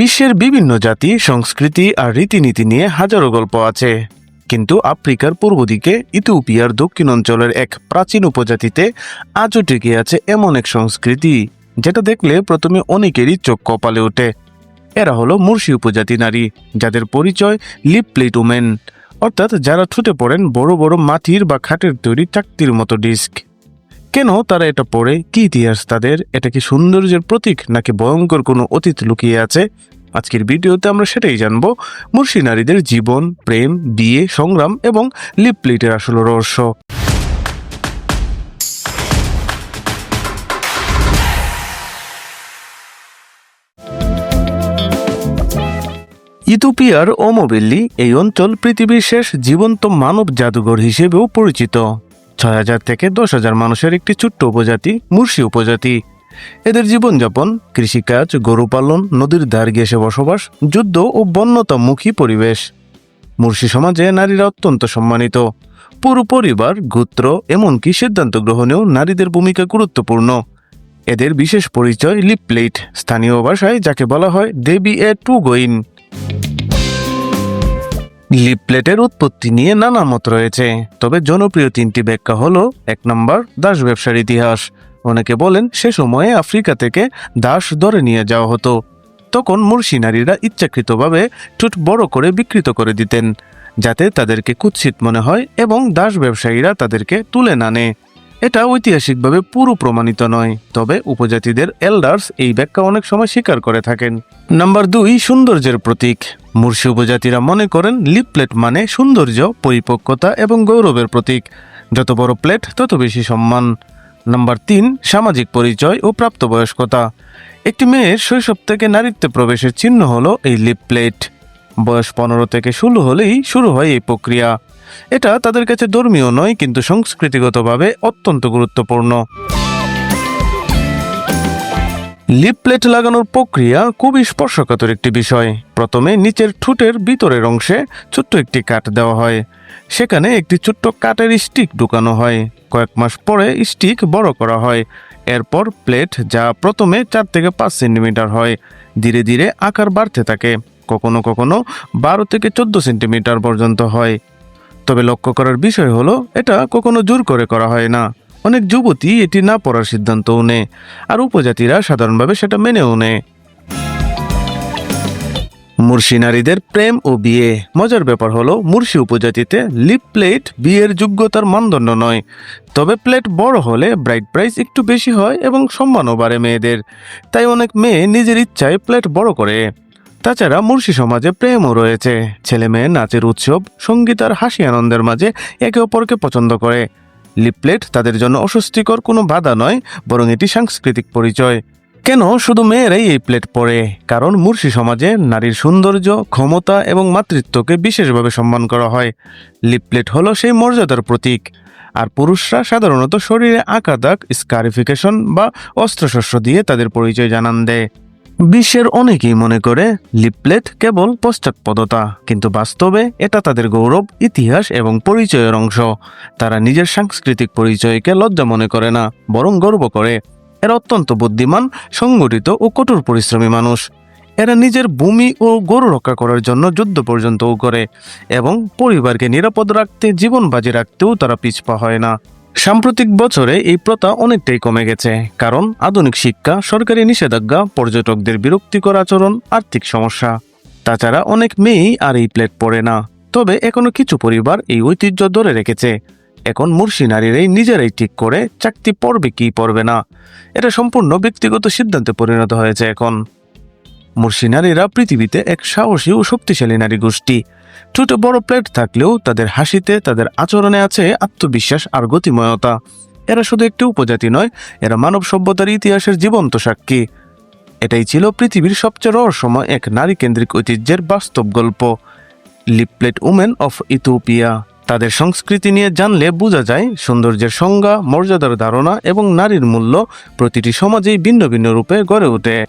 বিশ্বের বিভিন্ন জাতি, সংস্কৃতি আর রীতিনীতি নিয়ে হাজারো গল্প আছে। কিন্তু আফ্রিকার পূর্ব দিকে ইথিওপিয়ার দক্ষিণ অঞ্চলের এক প্রাচীন উপজাতিতে আজও টিকে আছে এমন এক সংস্কৃতি, যেটা দেখলে প্রথমে অনেকেরই চোখ কপালে ওঠে। এরা হলো মুর্শি উপজাতি নারী, যাদের পরিচয় লিপ প্লেট উমেন অর্থাৎ যারা ছুটে পড়েন বড় বড় মাটির বা খাটের তৈরি চাকতির মতো ডিস্ক। কেন তারা এটা পড়ে? কি ইতিহাস তাদের? এটা কি সৌন্দর্যের প্রতীক নাকি ভয়ঙ্কর কোনো অতীত লুকিয়ে আছে? আজকের ভিডিওতে আমরা সেটাই জানব। মুর্শি নারীদের জীবন, প্রেম, বিয়ে, সংগ্রাম এবং লিপ প্লেটের আসল রহস্য। ইথোপিয়ার ওমোবেল্লি এই অঞ্চল পৃথিবীর শেষ জীবন্ত মানব জাদুঘর হিসেবেও পরিচিত। ছয় হাজার থেকে দশ হাজার মানুষের একটি ছোট্ট উপজাতি, মুর্শি উপজাতি। এদের জীবনযাপন, কৃষিকাজ, গরু পালন, নদীর ধার ঘেসে বসবাস, যুদ্ধ ও বন্যতামুখী পরিবেশ। মুর্শি সমাজে নারীরা অত্যন্ত সম্মানিত। পুরো পরিবার, গোত্র, এমনকি সিদ্ধান্ত গ্রহণেও নারীদের ভূমিকা গুরুত্বপূর্ণ। এদের বিশেষ পরিচয় লিপপ্লেট স্থানীয় ভাষায় যাকে বলা হয় দেবী এ টু গোইন লিপপ্লেটের উৎপত্তি নিয়ে নানা মত রয়েছে। তবে জনপ্রিয় তিনটি ব্যাখ্যা হলো, এক নম্বর, দাস ব্যবসার ইতিহাস। অনেকে বলেন, সে সময়ে আফ্রিকা থেকে দাস ধরে নিয়ে যাওয়া হতো। তখন মুর্শি নারীরা ইচ্ছাকৃতভাবে ঠোঁট বড় করে বিকৃত করে দিতেন, যাতে তাদেরকে কুৎসিত মনে হয় এবং দাস ব্যবসায়ীরা তাদেরকে তুলে না নেয়। এটা ঐতিহাসিকভাবে পুরো প্রমাণিত নয়, তবে উপজাতিদের এল্ডার্স এই ব্যাখ্যা অনেক সময় স্বীকার করে থাকেন। নাম্বার দুই, সৌন্দর্যের প্রতীক। মুর্শি উপজাতিরা মনে করেন লিপ প্লেট মানে সৌন্দর্য, পরিপক্কতা এবং গৌরবের প্রতীক। যত বড় প্লেট তত বেশি সম্মান। নাম্বার তিন, সামাজিক পরিচয় ও প্রাপ্তবয়স্কতা। একটি মেয়ের শৈশব থেকে নারীত্বে প্রবেশের চিহ্ন হলো এই লিপ প্লেট বয়স পনেরো থেকে ষোলো হলেই শুরু হয় এই প্রক্রিয়া। এটা তাদের কাছে ধর্মীয় নয়, কিন্তু সংস্কৃতিগতভাবে অত্যন্ত গুরুত্বপূর্ণ। লিপ প্লেট লাগানোর প্রক্রিয়া খুবই স্পর্শকাতর একটি বিষয়। প্রথমে নিচের ঠোঁটের ভিতরের অংশে ছোট্ট একটি কাট দেওয়া হয়। সেখানে একটি ছোট্ট কাঠের স্টিক ঢুকানো হয়। কয়েক মাস পরে স্টিক বড় করা হয়। এরপর প্লেট যা প্রথমে চার থেকে পাঁচ সেন্টিমিটার হয়। ধীরে ধীরে আকার বাড়তে থাকে। কখনো কখনো বারো থেকে চোদ্দ সেন্টিমিটার পর্যন্ত হয়। তবে লক্ষ্য করার বিষয় হলো, এটা কখনো জোর করে করা হয় না। অনেক যুবতী এটি না পড়ার সিদ্ধান্তও নেয়, আর উপজাতিরা সাধারণভাবে সেটা মেনেও নেয়। মুর্শি নারীদের প্রেম ও বিয়ে। মজার ব্যাপার হলো, মুর্শি উপজাতিতে লিপ প্লেট বিয়ের যোগ্যতার মানদণ্ড নয়। তবে প্লেট বড় হলে ব্রাইট প্রাইস একটু বেশি হয় এবং সম্মানও বাড়ে মেয়েদের। তাই অনেক মেয়ে নিজের ইচ্ছায় প্লেট বড় করে। তাছাড়া মুর্শি সমাজে প্রেমও রয়েছে। ছেলে মেয়ে নাচের উৎসব, সংগীত আর হাসি আনন্দের মাঝে একে অপরকে পছন্দ করে। লিপলেট তাদের জন্য অস্বস্তিকর কোনো বাধা নয়, বরং এটি সাংস্কৃতিক পরিচয়। কেন শুধু মেয়েরাই এই প্লেট পরে? কারণ মুর্শি সমাজে নারীর সৌন্দর্য, ক্ষমতা এবং মাতৃত্বকে বিশেষভাবে সম্মান করা হয়। লিপলেট হলো সেই মর্যাদার প্রতীক। আর পুরুষরা সাধারণত শরীরে আঁকা দাগ স্কারিফিকেশন বা অস্ত্রশস্ত্র দিয়ে তাদের পরিচয় জানান দেয়। বিশ্বের অনেকেই মনে করে লিপলেট কেবল পশ্চাৎপদতা, কিন্তু বাস্তবে এটা তাদের গৌরব, ইতিহাস এবং পরিচয়ের অংশ। তারা নিজের সাংস্কৃতিক পরিচয়কে লজ্জা মনে করে না, বরং গর্ব করে। এরা অত্যন্ত বুদ্ধিমান, সংগঠিত ও কঠোর পরিশ্রমী মানুষ। এরা নিজের ভূমি ও গরু রক্ষা করার জন্য যুদ্ধ পর্যন্তও করে এবং পরিবারকে নিরাপদ রাখতে, জীবন বাজি রাখতেও তারা পিছপা হয় না। সাম্প্রতিক বছরে এই প্রথা অনেকটাই কমে গেছে, কারণ আধুনিক শিক্ষা, সরকারি নিষেধাজ্ঞা, পর্যটকদের বিরক্তিকর আচরণ, আর্থিক সমস্যা। তাছাড়া অনেক মেয়েই আর এই প্লেট পড়ে না। তবে এখনও কিছু পরিবার এই ঐতিহ্য ধরে রেখেছে। এখন মুর্শি নারীরাই নিজেরাই ঠিক করে চাকতি পড়বে কি পড়বে না। এটা সম্পূর্ণ ব্যক্তিগত সিদ্ধান্তে পরিণত হয়েছে এখন। মুর্শি নারীরা পৃথিবীতে এক সাহসী ও শক্তিশালী নারী গোষ্ঠী। ছোট বড় প্লেট থাকলেও তাদের হাসিতে, তাদের আচরণে আছে আত্মবিশ্বাস আর গতিময়তা। এরা শুধু একটি উপজাতি নয়, এরা মানব সভ্যতার ইতিহাসের জীবন্ত সাক্ষী। এটাই ছিল পৃথিবীর সবচেয়ে রহস্যময় এক নারী কেন্দ্রিক ঐতিহ্যের বাস্তব গল্প। Leaflet women of Ethiopia. তাদের সংস্কৃতি নিয়ে জানলে বোঝা যায় সৌন্দর্যের সংজ্ঞা, মর্যাদার ধারণা এবং নারীর মূল্য প্রতিটি সমাজেই ভিন্ন ভিন্ন রূপে গড়ে ওঠে।